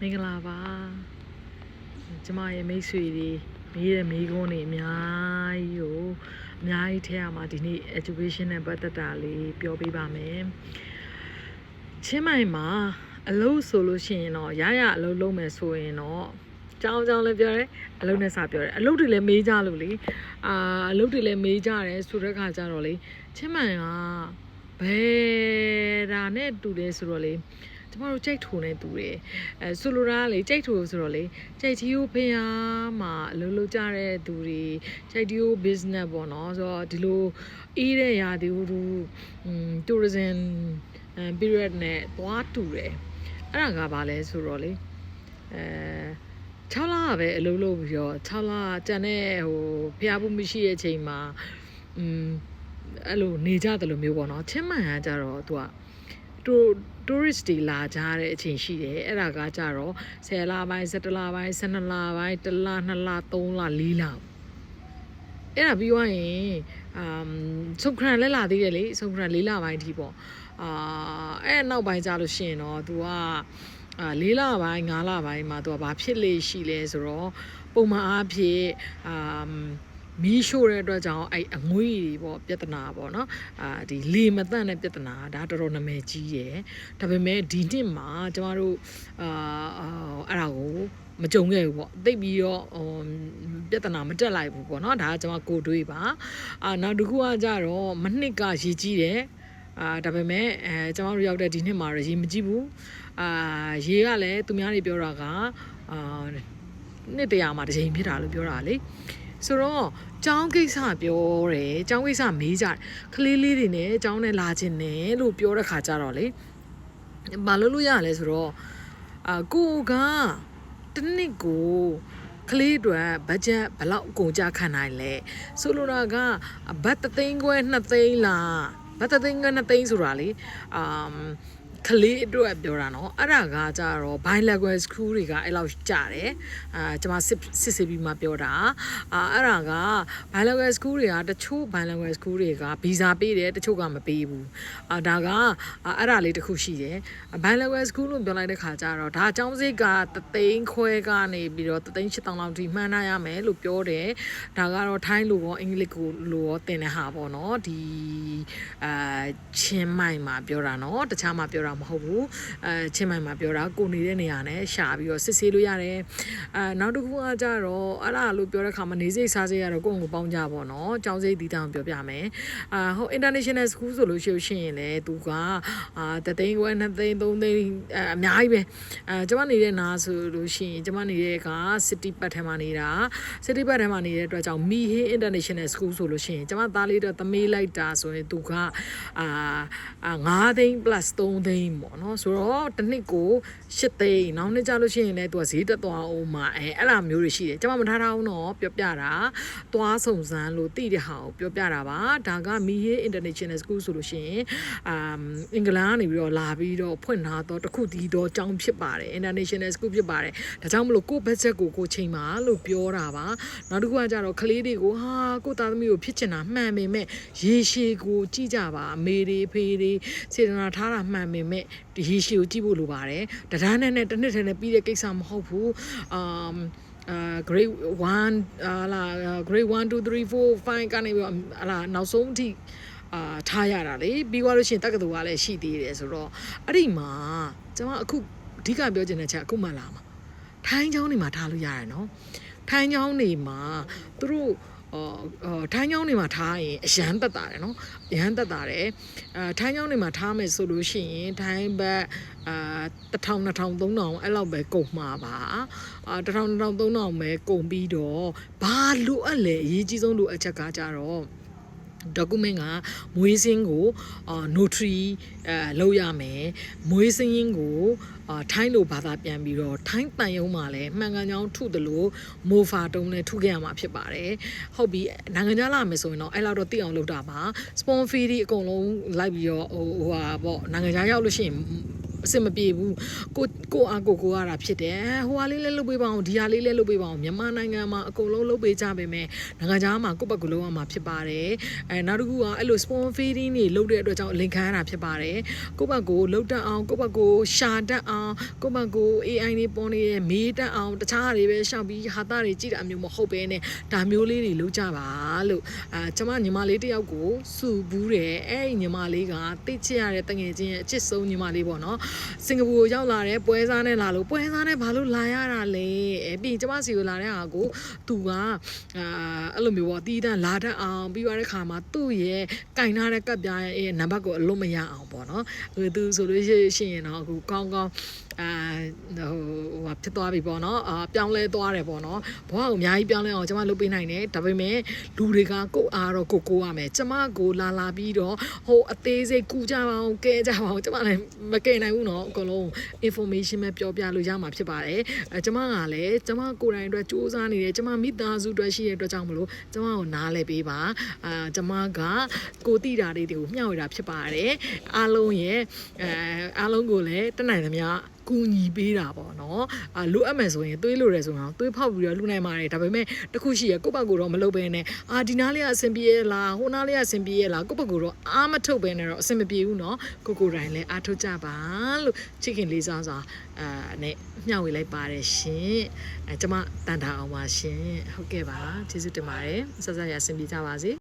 မင်္ဂလာပါကျမရဲ့မိတ်ဆွေတွေမေးတဲ့မိကုန်းတွေအများကြီးကိုအများကြီးထဲရမှာဒီနေ့ education နဲ့ပတ်သက်တာလေးပြောပြပါမယ်ချင်းမိုင်မှာအလုပ်ဆိုလို့ရှိရင်တော့ရရအလုပ်လုပ်မယ်ဆိုရင်တော့ကြောင်းကြောင်းလည်းပြောတယ်အလုပ်နဲ့စပြောတယ်အလုပ်တွေလည်းမေးကြလို့လေအာအလုပ်တွေလည်းမေးကြတယ်ဆိုတဲ့ခါကျတော့လေချင်းမိုင်ကဘယ်ဒါနဲ့တူတယ်ဆိုတော့လေ ကျမတို့ကြိတ်ထုံနေတူတယ်အဲဆိုလိုတာကလေကြိတ်ထုံဆိုတော့လေကြိတ်တီယိုဖျားမှာအလုပ်လုပ်ကြတဲ့သူတွေကြိတ်တီယို business ပေါ့နော်ဆိုတော့ဒီလိုအေးတဲ့ရာသီဥတု tourism period နဲ့သွားတူတယ်အဲ့ဒါကဘာလဲဆိုတော့လေအဲ6လပဲအလုပ်လုပ်ပြီးတော့6လကျန်တဲ့ဟိုဖျားဖို့မရှိတဲ့အချိန်မှာอืมအဲ့လိုနေကြတယ်လို့မျိုးပေါ့နော်ချင်းမှန်ကကြတော့သူက တူ tourist တွေလာကြတဲ့အချိန်ရှိတယ်အဲ့ဒါကကြတော့10လပိုင်း17လပိုင်း12လပိုင်း1လ2လ3လ4လအဲ့ဒါပြီးသွားရင်အမ်စုံခရန်လဲလာသေးတယ်လေစုံခရန်၄လပိုင်းအထိပေါ့အာအဲ့နောက်ပိုင်းကြလို့ရှိရင်တော့ तू ကအာ၄လပိုင်း၅လပိုင်းမှာ तू ကဘာဖြစ်လေရှိလဲဆိုတော့ပုံမှန်အားဖြင့်အမ် မီးရှို့တဲ့အတွက်ကြောင့်အဲ့အငွေ့တွေပေါ့ပြဿနာပေါ့နော်အာဒီလေမတန့်တဲ့ပြဿနာဒါတော်တော်နာမည်ကြီးရယ်ဒါပေမဲ့ဒီနှစ်မှာကျမတို့အာအဲ့ဒါကိုမကြုံခဲ့ဘူးပေါ့တိတ်ပြီးတော့ဟိုပြဿနာမတက်လိုက်ဘူးပေါ့နော်ဒါကကျွန်မကိုတွေးပါအာနောက်တစ်ခုကကြတော့မနှစ်ကရေကြီးတယ်အာဒါပေမဲ့အဲကျွန်တော်တို့ရောက်တဲ့ဒီနှစ်မှာတော့ရေမကြီးဘူးအာရေကလည်းသူများတွေပြောတာကအာနှစ်တရာမှာတစ်ချိန်ဖြစ်တာလို့ပြောတာလေ ဆိုတော့ကျောင်းကိစ္စပြောတယ်ကျောင်းကိစ္စမေးကြတယ်ကလေးလေးတွေနဲ့ကျောင်းနဲ့လာခြင်းနဲ့လို့ပြောတဲ့ခါကြတော့လေမလုပ်လို့ရလဲဆိုတော့အာကိုကတနစ်ကိုကလေးတွေဘတ်ဂျက်ဘယ်လောက်အကုန်ကြခံနိုင်လဲဆိုလိုတာကဘတ်တသိန်းခွဲ2သိန်းလားဘတ်တသိန်းခွဲ2သိန်းဆိုတာလေအမ် ကလေးအတွက်ပြောတာနော်အဲ့ဒါကကြတော့ bilingual school တွေကအဲ့လောက်ကြတယ်အာကျွန်မစစ်စစ်စစ်ပြီးမှပြောတာအာအဲ့ဒါက bilingual school တွေကတချို့ bilingual school တွေကဗီဇာပေးတယ်တချို့ကမပေးဘူးအာဒါကအဲ့ဒါလေးတစ်ခုရှိတယ် bilingual school လို့ပြောလိုက်တဲ့ခါကျတော့ဒါအကြောင်းစိတ်ကတသိန်းခွဲကနေပြီးတော့တသိန်း8000လောက်ထိမှန်းထားရမယ်လို့ပြောတယ်ဒါကတော့ထိုင်းလိုရောအင်္ဂလိပ်ကိုလိုရောသင်တဲ့ဟာပေါ့နော်ဒီအာချင်းမိုင်မှာပြောတာနော်တခြားမှာပြောတာမဟုတ်ဘူးအဲချင်းမိုင်မှာပြောတာကိုနေတဲ့နေရာနဲ့ရှာပြီးတော့စစ်ဆေးလို့ရတယ်အဲနောက်တစ်ခုကကြတော့အဲ့ဒါလို့ပြောတဲ့ခါမှာနေစိတ်စားစိတ်ကတော့ကိုယ့်ကိုယ်ပေါင်းကြပါတော့အကြောင်းစိတ်ဒီတောင်ပြောပြမယ်အာဟို international school ဆိုလို့ရှိရင်လည်းသူကအာတသိန်းခွဲ2သိန်း3သိန်းအအများကြီးပဲအဲကျွန်မနေတဲ့နာဆိုလို့ရှိရင်ကျွန်မနေတဲ့က city ပတ်ထဲမှာနေတာ city ပတ်ထဲမှာနေတဲ့အတွက်ကြောင့် Mihe International School ဆိုလို့ရှိရင်ကျွန်မသားလေးတော့သမီးလိုက်တာဆိုရင်သူကအာ9သိန်း plus 3သိန်းပေါ့နော်ဆိုတော့တစ်နှစ်ကို8သိန်းနောက်နှစ်ကျလို့ရှိရင်လည်းသူကဈေးတက်သွားအောင်မှာအဲအဲ့လိုမျိုးတွေရှိတယ်ကျွန်မမထားထားအောင်တော့ပြောပြတာသွားစုံစမ်းလို့သိတဲ့ဟာကိုပြောပြတာပါဒါက Mihe International School ဆိုလို့ရှိရင်အမ်အင်္ဂလန်ကနေပြီးတော့လာပြီးတော့ဖွင့်ထားတော့တခုတည်းတော့ကျောင်းဖြစ်ပါတယ် International School ဖြစ်ပါတယ်ဒါကြောင့်မလို့ကိုယ့်ဘက်ဂျက်ကိုကိုချိန်ပါလို့ပြောတာပါနောက်တစ်ခုကကြတော့ကလေးတွေကိုဟာကိုယ့်သားသမီးကိုဖြစ်ချင်တာမှန်ပေမဲ့ရေရှည်ကိုကြည့်ကြပါအမေတွေဖေတွေစေတနာထားတာမှန်ပေမဲ့ဒီရေရှည်ကိုကြည့်ဖို့လိုပါတယ်တရားနဲ့နဲ့တစ်နှစ်တည်းနဲ့ပြီးတဲ့ကိစ္စမဟုတ်ဘူးအမ်အာ grade 1အာလာ grade 1 2 3 4 5ကနေပြီးအလားနောက်ဆုံးအထိအာထားရတာလေပြီးသွားလို့ရှိရင်တက္ကသိုလ်ကလည်းရှိသေးတယ်ဆိုတော့အဲ့ဒီမှာကျွန်မအခုအဓိကပြောချင်တဲ့ချက်အခုမှလာမှာထိုင်းချောင်းနေမှာထားလို့ရတယ်နော်ထိုင်းချောင်းနေမှာသူတို့အော်အော် ထိုင်းချောင်းနေမှာထားရင်အရန်တက်တာတယ်နော်အရန်တက်တာတယ်အဲထိုင်းချောင်းနေမှာထားမယ်ဆိုလို့ရှိရင်ထိုင်းဘက်အာ1000 2000 3000အဲ့လောက်ပဲကုန်မှာပါအာ1000 2000 3000ပဲကုန်ပြီးတော့ဘာလိုအပ်လဲအရေးကြီးဆုံးလိုအပ်ချက်ကကြတော့ document ကမွေးစင်းကိုအာ notary အဲလုပ်ရမယ်မွေးစင်းရင်းကိုအာထိုင်းလိုဘာသာပြန်ပြီးတော့ထိုင်းတန်ရုံးမှာလည်းမှန်ကန်ကြောင်းထုတယ်လို့မိုဖာတုံးနဲ့ထုခဲ့ရမှာဖြစ်ပါတယ်ဟုတ်ပြီနိုင်ငံခြားလာမယ်ဆိုရင်တော့အဲ့လောက်တော့သိအောင်လုပ်တာပါ spawn fee ဒီအကုန်လုံးလိုက်ပြီးတော့ဟိုဟိုဟာပေါ့နိုင်ငံခြားရောက်လို့ရှိရင် အဆင်မပြေဘူးကိုကိုအားကိုကိုရတာဖြစ်တယ်ဟိုဟာလေးလည်းလုပ်ပေးပါအောင်ဒီဟာလေးလည်းလုပ်ပေးပါအောင်မြန်မာနိုင်ငံမှာအကုန်လုံးလုပ်ပေးကြပါမယ်နိုင်ငံခြားမှာကိုယ့်ဘက်ကလုံးရမှာဖြစ်ပါတယ်အဲနောက်တစ်ခုကအဲ့လို spawn feeding တွေလုပ်တဲ့အတွက်ကြောင့်လင်ခံရတာဖြစ်ပါတယ်ကိုယ့်ဘက်ကိုလှုပ်တက်အောင်ကိုယ့်ဘက်ကိုရှာတက်အောင်ကိုယ့်ဘက်ကို AI တွေပေါ်နေတယ်မေးတက်အောင်တခြားတွေပဲရှောက်ပြီးဟာတာတွေကြည့်တာမျိုးမဟုတ်ပဲနဲ့ဒါမျိုးလေးတွေလုပ်ကြပါလို့အာကျွန်မညီမလေးတစ်ယောက်ကိုစုဘူးတယ်အဲ့ဒီညီမလေးကတိတ်ချရတဲ့တငယ်ချင်းရဲ့အချစ်ဆုံးညီမလေးပေါ့နော်စင်ကာပူကိုရောက်လာတဲ့ပွဲစားနဲ့လာလို့ပွဲစားနဲ့ဘာလို့လာရတာလဲအဲ့ပြီးရင်ကျွန်မစီကိုလာတဲ့ဟာကိုသူကအာအဲ့လိုမျိုးပေါ့တီးတန်းလာတတ်အောင်ပြီးသွားတဲ့ခါမှာသူ့ရဲ့ကင်ထားတဲ့ကပ်ပြားရဲ့နံပါတ်ကိုအလုံးမရအောင်ပေါ့နော်ဟိုသူဆိုလို့ရှိရင်တော့အခုကောင်းကောင်း အာဟိုဟာဖြစ်သွားပြီပေါ့နော်အာပြောင်းလဲသွားတယ်ပေါ့နော်ဘဝကိုအများကြီးပြောင်းလဲအောင်ကျွန်မလုပ်ပေးနိုင်တယ်ဒါပေမဲ့လူတွေကကိုယ်အားတော့ကိုကိုရမယ်ကျွန်မကိုလာလာပြီးတော့ဟိုအသေးစိတ်ကူကြပါအောင်ကဲကြပါအောင်ကျွန်မလည်းမကဲနိုင်ဘူးနော်အကုန်လုံး information ပဲပြောပြလို့ရမှာဖြစ်ပါတယ်အဲကျွန်မကလည်းကျွန်မကိုယ်တိုင်အတွက်စူးစမ်းနေတယ်ကျွန်မမိသားစုအတွက်ရှိတဲ့အတွက်ကြောင့်မလို့ကျွန်မကိုနားလဲပေးပါအာကျွန်မကကိုတိတာလေးတွေကိုမျှဝေတာဖြစ်ပါတယ်အားလုံးရဲ့အဲအားလုံးကိုလည်းတက်နိုင်သမျှကူညီပေးတာပေါ့နော်အာလိုအပ်မယ်ဆိုရင်သွေးလိုတယ်ဆိုရင်သွေးဖောက်ပြီးတော့လူနိုင်ပါတယ်ဒါပေမဲ့တစ်ခုရှိရကိုယ့်ဘက်ကိုတော့မလုပ်ဘဲနဲ့အာဒီနားလေးကအဆင်ပြေရလားဟိုနားလေးကအဆင်ပြေရလားကိုယ့်ဘက်ကိုတော့အားမထုတ်ဘဲနဲ့တော့အဆင်မပြေဘူးနော်ကိုကိုယ်တိုင်လည်းအားထုတ်ကြပါလို့ချစ်ခင်လေးစားစွာအာနဲ့မျှဝေလိုက်ပါတယ်ရှင်အဲကျွန်မတန်တာအောင်ပါရှင်ဟုတ်ကဲ့ပါကျေးဇူးတင်ပါတယ်ဆက်ဆက်ရအဆင်ပြေကြပါစေ